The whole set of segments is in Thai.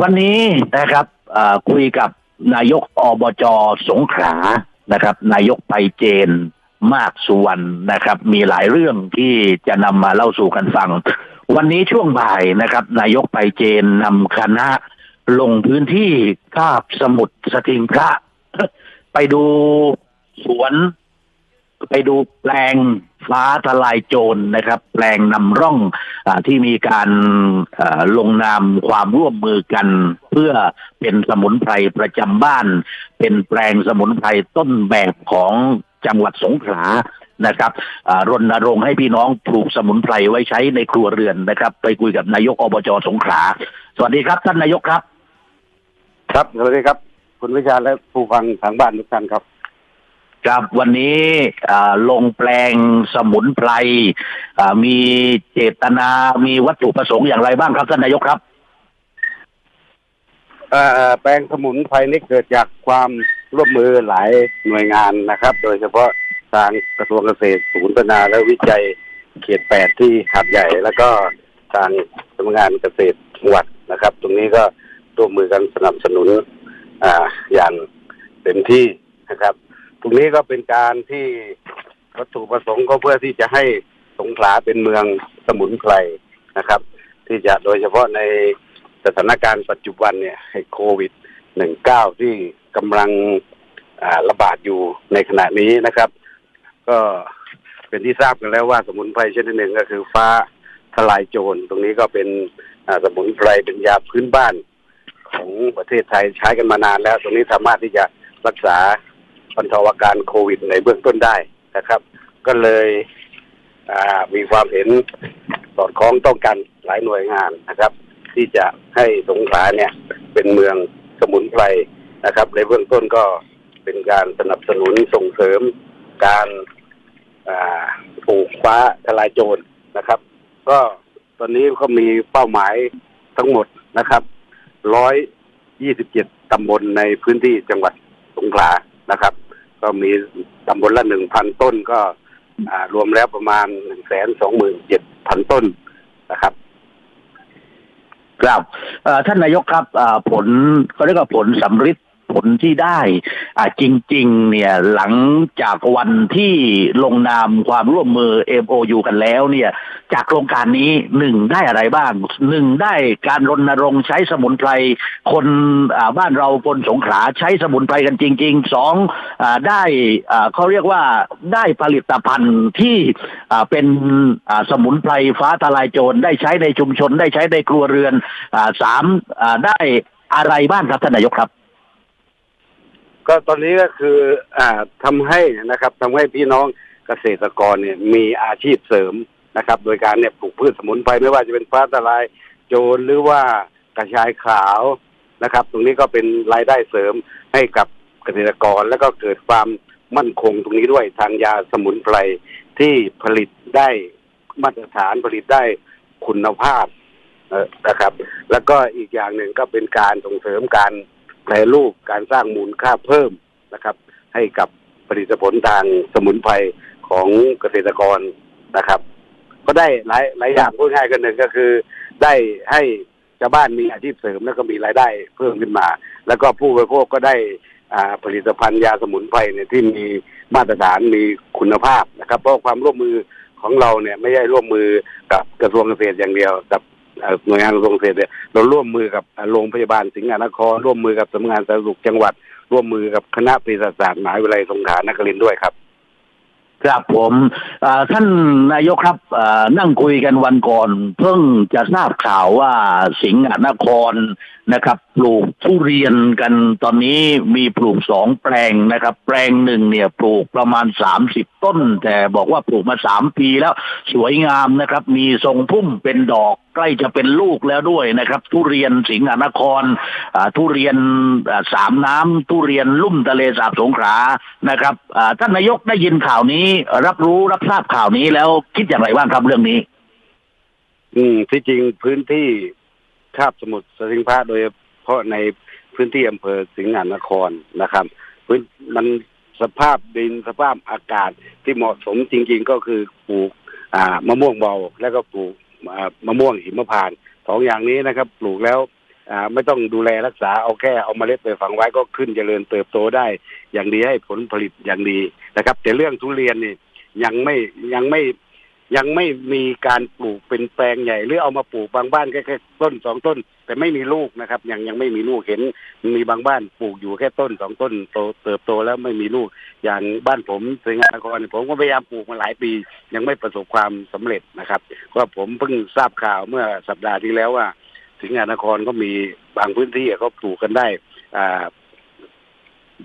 วันนี้นะครับคุยกับนายกอบจสงขลานะครับ นายกไปเจนมากสุวรรณนะครับ มีหลายเรื่องที่จะนำมาเล่าสู่กันฟัง วันนี้ช่วงบ่ายนะครับ นายกไปเจนนำคณะลงพื้นที่คาบสมุทรสทิงพระ ไปดูสวน ไปดูแปลงฟ้าทลายโจรนะครับ แปลงนำร่องอที่มีการาลงนามความร่วมมือกัน เพื่อเป็นสมุนไพรประจำบ้าน เป็นแปลงสมุนไพรต้นแบบของจังหวัดสงขลานะครับรณรงค์ให้พี่น้องปลูกสมุนไพรไว้ใช้ในครัวเรือนนะครับ ไปคุยกับนายกอบจสงขลาสวัสดีครับ ท่านนายกครับ ครับสวัสดีครับ คุณวิชาและผู้ฟังทางบ้านทุกท่านครับ ครับวันนี้ลงแปลงสมุนไพรมีเจตนามีวัตถุประสงค์อย่างไรบ้างครับท่านนายกครับแปลงสมุนไพรนี่เกิดจากความร่วมมือหลายหน่วยงานนะครับ โดยเฉพาะทางกระทรวงเกษตรศูนย์พัฒนาและวิจัยเขตแปดที่หาดใหญ่ แล้วก็ทางสำนักงานเกษตรจังหวัดนะครับ ตรงนี้ก็ร่วมมือกันสนับสนุนออย่างเต็มที่นะครับ รงนี้ก็เป็นการที่วัตถุประสงค์ก็เพื่อที่จะให้สงขลาเป็นเมืองสมุนไพรนะครับ ที่จะโดยเฉพาะในสถานการณ์ปัจจุบันเนี่ยโควิด 19 ที่กำลังระบาดอยู่ในขณะนี้นะครับ ก็เป็นที่ทราบกันแล้วว่าสมุนไพรชนิดหนึ่งก็คือฟ้าทลายโจร ตรงนี้ก็เป็นสมุนไพรเป็นยาพื้นบ้านของประเทศไทยใช้กันมานานแล้ว ตรงนี้สามารถที่จะรักษา บรรเทาอาการโควิดในเบื้องต้นได้นะครับ ก็เลยมีความเห็นสอดคล้องต้องกันหลายหน่วยงานนะครับ ที่จะให้สงขลาเนี่ย เป็นเมืองสมุนไพรนะครับ ในเบื้องต้นก็เป็นการสนับสนุนส่งเสริมการปลูกฟ้าทลายโจรนะครับ ก็ตอนนี้เขามีเป้าหมายทั้งหมดนะครับร้อยยี่สิบเจ็ดตำบลในพื้นที่จังหวัดสงขลานะครับ ก็มีตำบลละหนึ่งพันต้นก็อ่ารวมแล้วประมาณหนึ่งแสนสองหมื่นเจ็ดพันต้นนะครับครับเอ่อท่านนายกครับอ่าผลเขาเรียกว่าผลสำฤทธิ์ ผลที่ได้จริง ๆ เนี่ยหลังจากวันที่ลงนามความร่วมมือ MOU กันแล้วเนี่ยจากโครงการนี้หนึ่งได้อะไรบ้างหนึ่งได้การรณรงค์ใช้สมุนไพรคนบ้านเราคนสงขลาใช้สมุนไพรกันจริงๆสองอได้เขาเรียกว่าได้ผลิตภัณฑ์ที่เป็นสมุนไพรฟ้าทลายโจรได้ใช้ในชุมชนได้ใช้ในครัวเรือนอสามอได้อะไรบ้างครับท่านนายกครับ ก็ตอนนี้ก็คืออ่าทำให้นะครับทำให้พี่น้องเกษตรกรเนี่ยมีอาชีพเสริมนะครับ โดยการเนี่ยปลูกพืชสมุนไพรไม่ว่าจะเป็นฟ้าทลายโจรหรือว่ากระชายขาวนะครับ ตรงนี้ก็เป็นรายได้เสริมให้กับเกษตรกรแล้วก็เกิดความมั่นคงตรงนี้ด้วยทางยาสมุนไพรที่ผลิตได้มาตรฐานผลิตได้คุณภาพนะครับ แล้วก็อีกอย่างหนึ่งก็เป็นการส่งเสริมการ แปรรูปการสร้างมูลค่าเพิ่มนะครับ ให้กับผลิตผลทางสมุนไพรของเกษตรกรนะครับ ก็ได้หลายหลายอย่างพูดง่ายกันหนึ่งก็คือ ได้ให้ชาวบ้านมีอาชีพเสริมแล้วก็มีรายได้เพิ่มขึ้นมา แล้วก็ผู้บริโภคก็ได้ผลิตภัณฑ์ยาสมุนไพรเนี่ยที่มีมาตรฐานมีคุณภาพนะครับ เพราะความร่วมมือของเราเนี่ยไม่ใช่ร่วมมือกับกระทรวงเกษตรอย่างเดียว กับ หน่วยงานกระทรวงเกษตรเนี่ยเราร่วมมือกับโรงพยาบาลสิงห์นคร ร่วมมือกับสำนักงานสาธารณสุขจังหวัด ร่วมมือกับคณะเภสัชศาสตร์มหาวิทยาลัยสงขลานครินทร์ด้วยครับครับผมท่านนายกครับนั่งคุยกันวันก่อน เพิ่งจะทราบข่าวว่าสิงห์นคร นะครับปลูกทุเรียนกันตอนนี้มีปลูกสองแปลงนะครับ แปลงหนึ่งเนี่ยปลูกประมาณสามสิบต้น แต่บอกว่าปลูกมาสามปีแล้วสวยงามนะครับ มีทรงพุ่มเป็นดอกใกล้จะเป็นลูกแล้วด้วยนะครับ ทุเรียนสิงห์นครทุเรียนสามน้ำทุเรียนลุ่มทะเลสาบสงขลานะครับท่านนายกได้ยินข่าวนี้ รับรู้รับทราบข่าวนี้แล้วคิดอย่างไรบ้างครับเรื่องนี้ อืมที่จริงพื้นที่ คาบสมุทรสิงพระโดยเฉพาะในพื้นที่อำเภอสิงห์นครนะครับพื้นมันสภาพดินสภาพอากาศที่เหมาะสมจริงๆก็คือปลูกมะม่วงเบาแล้วก็ปลูกมะม่วงหิมพานสองอย่างนี้นะครับ ปลูกแล้วไม่ต้องดูแลรักษาเอาแค่เอาเมล็ดไปฝังไว้ก็ขึ้นเจริญเติบโตได้ อย่างดีให้ผลผลิตอย่างดีนะครับ แต่เรื่องทุเรียนนี่ยังไม่ยังไม่ ยังไม่มีการปลูกเป็นแปลงใหญ่หรือเอามาปลูกบางบ้านแค่แค่ต้นสองต้น แต่ไม่มีลูกนะครับ ยังยังไม่มีลูกเห็นมีบางบ้านปลูกอยู่แค่ต้นสองต้นโตเติบโตแล้วไม่มีลูก อย่างบ้านผมสิงห์นครผมก็พยายามปลูกมาหลายปี ยังไม่ประสบความสำเร็จนะครับ ก็ผมเพิ่งทราบข่าวเมื่อสัปดาห์ที่แล้วว่า สิงห์นครก็มีบางพื้นที่เขาปลูกกันได้อ่า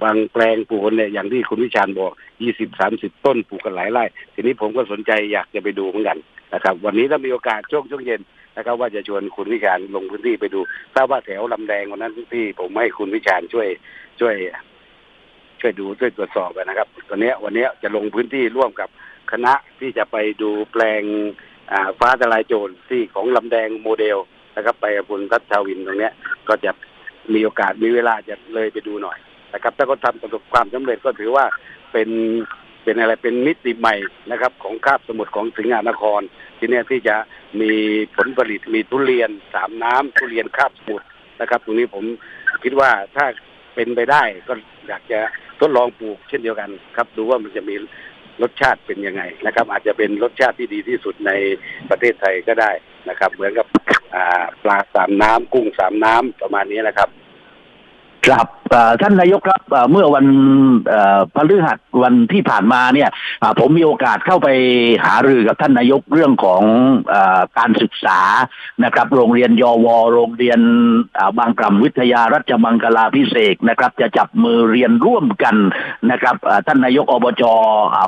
บางแปลงปลูกกันเนี่ยอย่างที่คุณวิชาญบอกยี่สิบสามสิบต้นปลูกกันหลายไร่ ทีนี้ผมก็สนใจอยากจะไปดูเหมือนกันนะครับ วันนี้ถ้ามีโอกาสช่วงช่วงเย็นนะครับ ว่าจะชวนคุณวิชาญลงพื้นที่ไปดูทราบว่าแถวลำแดงวันนั้นที่ผมให้คุณวิชาญช่วยช่วย ช่วยดูช่วยตรวจสอบนะครับตอนนี้ยวันนี้จะลงพื้นที่ร่วมกับคณะที่จะไปดูแปลงฟ้าทลายโจรที่ของลำแดงโมเดลนะครับ ไปกับคุณทัศชาวินตรงเนี้ยก็จะมีโอกาสมีเวลาจะเลยไปดูหน่อย นะครับถ้าเขาทำประสบความสำเร็จก็ถือว่าเป็นเป็นอะไรเป็นมิติใหม่นะครับ ของคาบสมุทรของสิงหานคร ที่เนี่ยที่จะมีผลผลิตมีทุเรียนสามน้ำทุเรียนคาบสมุทรนะครับ ตรงนี้ผมคิดว่าถ้าเป็นไปได้ก็อยากจะทดลองปลูกเช่นเดียวกันครับ ดูว่ามันจะมีรสชาติเป็นยังไงนะครับ อาจจะเป็นรสชาติที่ดีที่สุดในประเทศไทยก็ได้นะครับ เหมือนกับปลาสามน้ำกุ้งสามน้ำประมาณนี้นะครับ ครับท่านนายกครับเมื่อวันพฤหัสวันที่ผ่านมาเนี่ยผมมีโอกาสเข้าไปหารือกับท่านนายกเรื่องของอการศึกษานะครับ โรงเรียนยอวโรงเรียนบางกล่ำวิทยารัชมังคลาพิเศษนะครับ จะจับมือเรียนร่วมกันนะครับท่านนายกอบจอ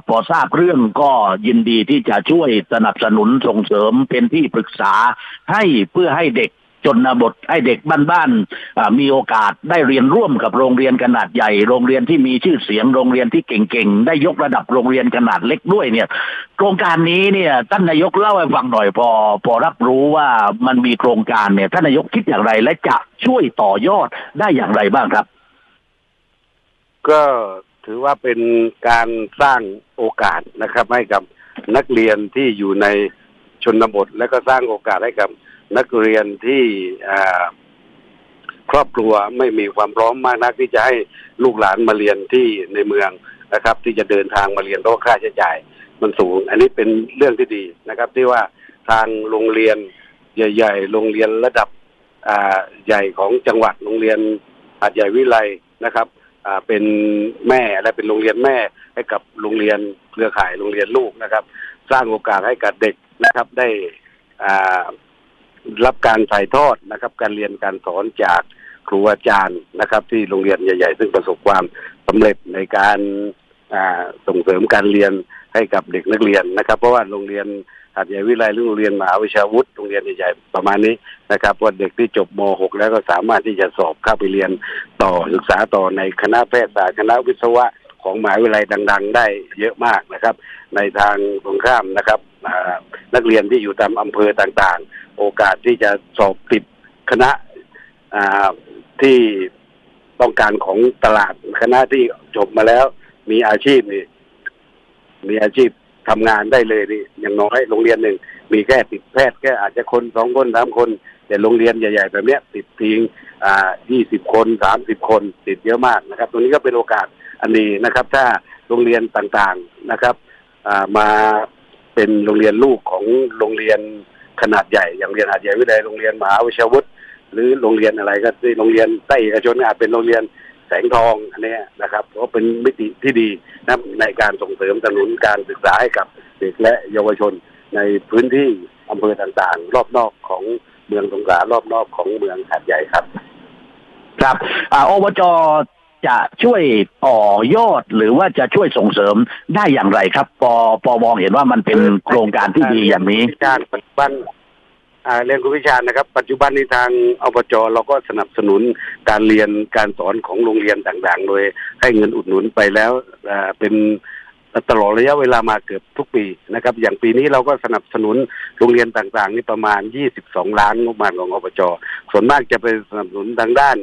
พอทราบเรื่องก็ยินดีที่จะช่วยสนับสนุนส่งเสริมเป็นที่ปรึกษาให้เพื่อให้เด็ก จนบทให้เด็กบ้านๆมีโอกาสได้เรียนร่วมกับโรงเรียนขนาดใหญ่ โรงเรียนที่มีชื่อเสียงโรงเรียนที่เก่งๆ ได้ยกระดับโรงเรียนขนาดเล็กด้วยเนี่ยโครงการนี้เนี่ยท่านนายกเล่าให้ฟังหน่อยพอ พอรับรู้ว่ามันมีโครงการเนี่ยท่านนายกคิดอย่างไรและจะช่วยต่อยอดได้อย่างไรบ้างครับ ก็ถือว่าเป็นการสร้างโอกาสนะครับ ให้กับนักเรียนที่อยู่ในชนบท และก็สร้างโอกาสให้กับ นักเรียนที่ครอบครัวไม่มีความพร้อมมากนักที่จะให้ลูกหลานมาเรียนที่ในเมืองนะครับ ที่จะเดินทางมาเรียนเพราะค่าใช้จ่ายมันสูง อันนี้เป็นเรื่องที่ดีนะครับ ที่ว่าทางโรงเรียนใหญ่ ๆ โรงเรียนระดับใหญ่ของจังหวัดโรงเรียนหาดใหญ่วิไลนะครับเป็นแม่และเป็นโรงเรียนแม่ให้กับโรงเรียนเครือข่ายโรงเรียนลูกนะครับ สร้างโอกาสให้กับเด็กนะครับได้อ่า รับการถ่ายทอดนะครับ การเรียนการสอนจากครูอาจารย์นะครับ ที่โรงเรียนใหญ่ ๆ ซึ่งประสบความสำเร็จในการส่งเสริมการเรียนให้กับเด็กนักเรียนนะครับ เพราะว่าโรงเรียนหาดใหญ่วิไลหรือโรงเรียนมหาวิชาวุฒิโรงเรียนใหญ่ๆประมาณนี้นะครับว่าเด็กที่จบม .6 แล้วก็สามารถที่จะสอบเข้าไปเรียนต่อศึกษาต่อในคณะแพทยศาสตร์คณะวิศวะของมหาวิทยาลัยดัง ๆ ได้เยอะมากนะครับ ในทางตรงข้ามนะครับ นักเรียนที่อยู่ตามอำเภอต่างๆ โอกาสที่จะสอบติดคณะที่ต้องการของตลาดคณะที่จบมาแล้ว มีอาชีพนี่มีอาชีพทำงานได้เลยนี่อย่างน้อยโรงเรียนหนึ่งมีแค่ติดแพทย์แค่อาจจะคนสองคนสามคน แต่โรงเรียนใหญ่ๆแบบนี้ติดทิ้งอ่ายี่สิบคนสามสิบคนติดเยอะมากนะครับ ตรงนี้ก็เป็นโอกาสอันนี้นะครับ ถ้าโรงเรียนต่างๆนะครับ อ่ามา เป็นโรงเรียนลูกของโรงเรียนขนาดใหญ่ อย่างเรียนหาดใหญ่วิทยาลัยโรงเรียนมหาวิชาวุฒิหรือโรงเรียนอะไรก็ที่โรงเรียนใต้เอกชนอาจเป็นโรงเรียนแสงทองอันนี้นะครับก็เป็นมิติที่ดีนะในการส่งเสริมสนุนการศึกษาให้กับเด็กและเยาวชนในพื้นที่อำเภอต่างๆ รอบนอกของเมืองสงขลารอบนอกของเมืองหาดใหญ่ครับ ครับออบจ จะช่วยต่อยอดหรือว่าจะช่วยส่งเสริมได้อย่างไรครับปอปอมองเห็นว่ามันเป็นโครงการที่ดีอย่างนี้วิชาปัจจุบันอ่าเรียนคุณวิชานะครับ ปัจจุบันในทางอบจเราก็สนับสนุนการเรียนการสอนของโรงเรียนต่างๆ โดยให้เงินอุดหนุนไปแล้วอ่าเป็นตลอดระยะเวลามาเกือบทุกปีนะครับ อย่างปีนี้เราก็สนับสนุนโรงเรียนต่างๆ นี่ประมาณ 22 ล้านงบประมาณของอบจ ส่วนมากจะเป็นสนับสนุนทางด้าน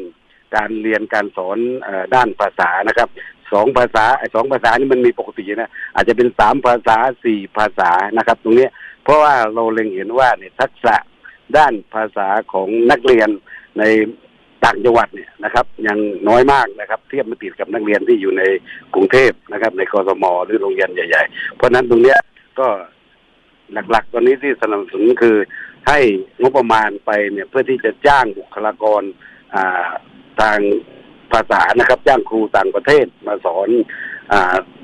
การเรียนการสอนอด้านภาษานะครับสองภาษาสองภาษานี่มันมีปกตินะอาจจะเป็นสามภาษาสี่ภาษานะครับ ตรงนี้เพราะว่าเราเล็งเห็นว่าเนี่ยทักษะด้านภาษาของนักเรียนในต่างจังหวัดเนี่ยนะครับ ยังน้อยมากนะครับ เทียบมาติดกับนักเรียนที่อยู่ในกรุงเทพนะครับ ในกรทมหรือโรงเรียนใหญ่ ๆ เพราะฉะนั้นตรงเนี้ยก็หลักๆ ตอนนี้ที่สนับสนุนคือให้งบประมาณไปเนี่ยเพื่อที่จะจ้างบุคลากรอ่า ทางภาษานะครับจ้างครูต่างประเทศมาสอนอ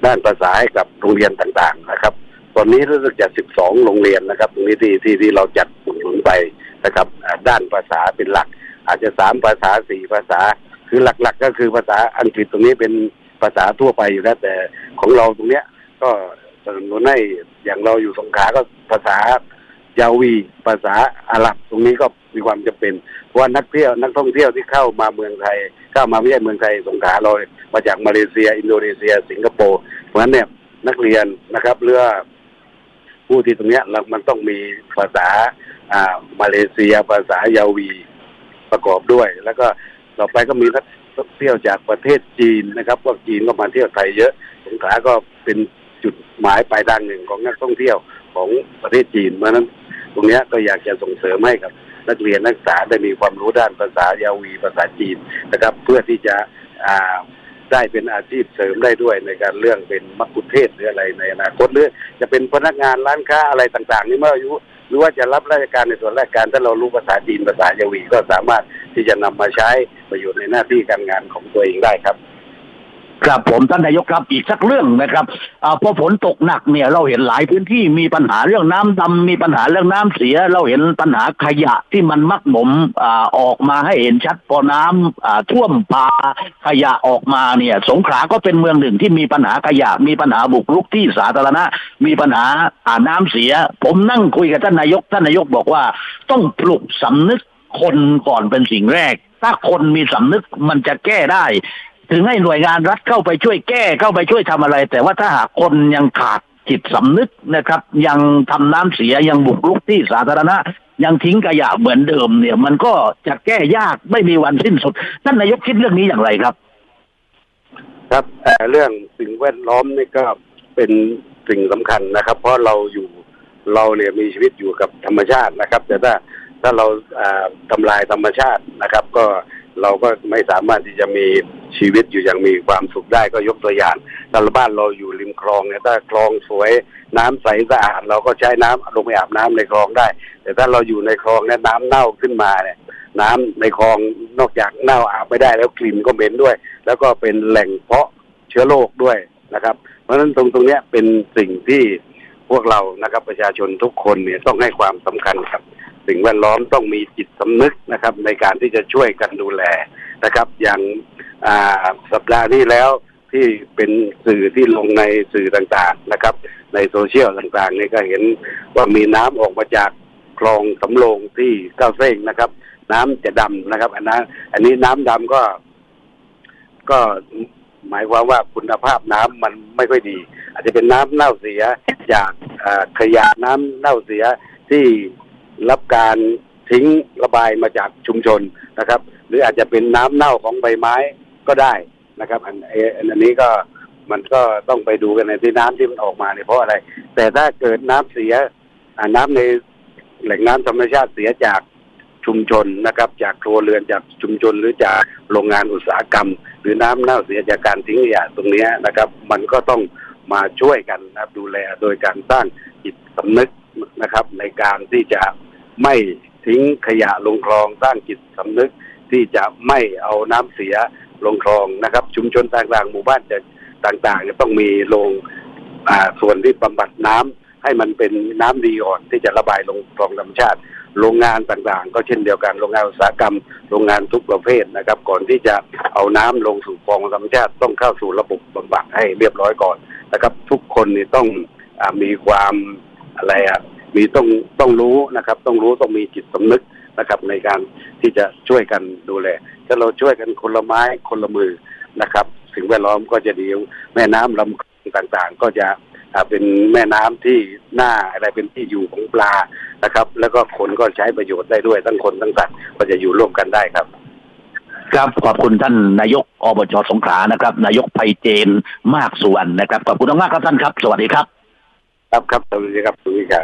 ด้านภาษาให้กับโรงเรียนต่างๆนะครับ ตอนนี้รู้สึกจะ12 โรงเรียนนะครับตรงนี้ที่ที่ที่เราจัดอุดหนุนไปนะครับด้านภาษาเป็นหลัก อาจจะสามภาษาสี่ภาษา คือหลักๆ ก็คือภาษาอังกฤษตรงนี้เป็นภาษาทั่วไปอยู่แล้วแต่ของเราตรงเนี้ยก็สนับสนุนให้อย่างเราอยู่สงขลาก็ภาษายาวี ภาษาอาหรับตรงนี้ก็ มีความจำเป็นเพราะว่านักเที่ยวนักท่องเที่ยวที่เข้ามาเมืองไทย เข้ามาไม่ใช่เมืองไทยสงขลาเรามาจากมาเลเซีย อินโดนีเซีย สิงคโปร์เพราะฉะนั้นเนี่ยนักเรียนนะครับเรือผู้ที่ตรงเนี้ยเรามันต้องมีภาษาอ่ามาเลเซีย ภาษายาวีประกอบด้วย แล้วก็ต่อไปก็มีนักท่องเที่ยวจากประเทศจีนนะครับพวกจีนก็มาเที่ยวไทยเยอะสงขลาก็เป็นจุดหมายปลายทางหนึ่งของนักท่องเที่ยวของประเทศจีนเพราะนั้น ตรงนี้ก็อยากจะส่งเสริมให้กับ นักเรียนนักศึกษาได้มีความรู้ด้านภาษายาวีภาษาจีนนะครับ เพื่อที่จะได้เป็นอาชีพเสริมได้ด้วยในการเรื่องเป็นมักคุเทศหรืออะไรในอนาคตหรือจะเป็นพนักงานร้านค้าอะไรต่างๆนี่เมื่ออายุหรือว่าจะรับราชการในส่วนราชการถ้าเรารู้ภาษาจีนภาษายาวีก็สามารถที่จะนำมาใช้ประโยชน์ในหน้าที่การงานของตัวเองได้ครับ ครับผมท่านนายกครับอีกสักเรื่องนะครับอพอฝนตกหนักเนี่ยเราเห็นหลายพื้นที่มีปัญหาเรื่องน้ำดำมีปัญหาเรื่องน้ำเสีย เราเห็นปัญหาขยะที่มันมักหมมอออกมาให้เห็นชัดพอน้ำอ่าท่วมปาขยะออกมาเนี่ย สงขลาก็เป็นเมืองหนึ่งที่มีปัญหาขยะ มีปัญหาบุกรุกที่สาธารณะ มีปัญหาน้ำเสีย ผมนั่งคุยกับท่านนายกท่านนายกบอกว่า ต้องปลุกสำนึกคนก่อนเป็นสิ่งแรก ถ้าคนมีสำนึกมันจะแก้ได้ ถึงให้หน่วยงานรัฐเข้าไปช่วยแก้เข้าไปช่วยทำอะไร แต่ว่าถ้าหากคนยังขาดจิตสำนึกนะครับ ยังทำน้ำเสียยังบุกรุกที่สาธารณะยังทิ้งขยะเหมือนเดิมเนี่ย มันก็จะแก้ยากไม่มีวันสิ้นสุดท่านนายกคิดเรื่องนี้อย่างไรครับ ครับเอ่เรื่องสิ่งแวดล้อมนี่ก็เป็นสิ่งสำคัญนะครับ เพราะเราอยู่เราเนี่ยมีชีวิตอยู่กับธรรมชาตินะครับ แต่ถ้าถ้าเราอ่าทำลายธรรมชาตินะครับ ก็ เราก็ไม่สามารถที่จะมีชีวิตอยู่อย่างมีความสุขได้ก็ยกตัวอย่างถ้าบ้านเราอยู่ริมคลองเนี่ยถ้าคลองสวยน้ำใสสะอาดเราก็ใช้น้ำลงไปอาบน้ำในคลองได้ แต่ถ้าเราอยู่ในคลองเนี่ยน้ำเน่าขึ้นมาเนี่ยน้ำในคลองนอกจากเน่าอาบไม่ได้แล้วกลิ่นก็เหม็นด้วย แล้วก็เป็นแหล่งเพาะเชื้อโรคด้วยนะครับ เพราะฉะนั้นตรงตรงเนี้ยเป็นสิ่งที่พวกเรานะครับประชาชนทุกคนเนี่ยต้องให้ความสำคัญครับ สิ่งแวดล้อมต้องมีจิตสำนึกนะครับ ในการที่จะช่วยกันดูแลนะครับ อย่างาสัปดาห์ที่แล้วที่เป็นสื่อที่ลงในสื่อต่างๆนะครับ ในโซเชียลต่างๆนี่ก็เห็นว่ามีน้ำออกมาจากคลองสำโรงที่เก้าเส้งนะครับ น้ำจะดำนะครับ อันนั้นอันนี้น้ำดำก็ ก็หมายความว่าคุณภาพน้ำมันไม่ค่อยดี อาจจะเป็นน้ำเน่าเสียจากขยะน้ำเน่าเสียที่ รับการทิ้งระบายมาจากชุมชนนะครับ หรืออาจจะเป็นน้ำเน่าของใบไม้ก็ได้นะครับ อันอันนี้ก็มันก็ต้องไปดูกันในที่น้ำที่มันออกมาเนี่ยเพราะอะไร แต่ถ้าเกิดน้ำเสียน้ำในแหล่งน้ำธรรมชาติเสียจากชุมชนนะครับ จากครัวเรือนจากชุมชนหรือจากโรงงานอุตสาหกรรม หรือน้ำเน่าเสียจากการทิ้งขยะตรงนี้นะครับ มันก็ต้องมาช่วยกันนะครับดูแลโดยการสร้างจิตสำนึกนะครับ ในการที่จะ ไม่ทิ้งขยะลงคลองสร้างจิตสำนึกที่จะไม่เอาน้ำเสียลงคลองนะครับ ชุมชนต่างๆ หมู่บ้านจะต่างๆจะต้องมีโรงอ่าส่วนที่บำบัดน้ำให้มันเป็นน้ำดีอ่อนที่จะระบายลงคลองธรรมชาติโรงงานต่างๆ ก็เช่นเดียวกันโรงงานอุตสาหกรรม โรงงานทุกประเภทนะครับ ก่อนที่จะเอาน้ำลงสู่คลองธรรมชาติต้องเข้าสู่ระบบบำบัดให้เรียบร้อยก่อนนะครับ ทุกคนนี่ต้องอมีความอะไรอะ มีต้องต้องรู้นะครับ ต้องรู้ต้องมีจิตสำนึกนะครับ ในการที่จะช่วยกันดูแลถ้าเราช่วยกันคนละไม้คนละมือนะครับ สิ่งแวดล้อมก็จะดีแม่น้ำลำคลองต่างๆ ก็จะอ่าเป็นแม่น้ำที่น่าอะไรเป็นที่อยู่ของปลานะครับ แล้วก็คนก็ใช้ประโยชน์ได้ด้วยทั้งคนทั้งสัตว์ก็จะอยู่ร่วมกันได้ครับครับขอบคุณท่านนายกอบจสงขลานะครับ นายกไพเจนมากสุวรรณนะครับขอบคุณมากๆครับท่านครับ สวัสดีครับ ครับครับสวัสดีครับสุวิชา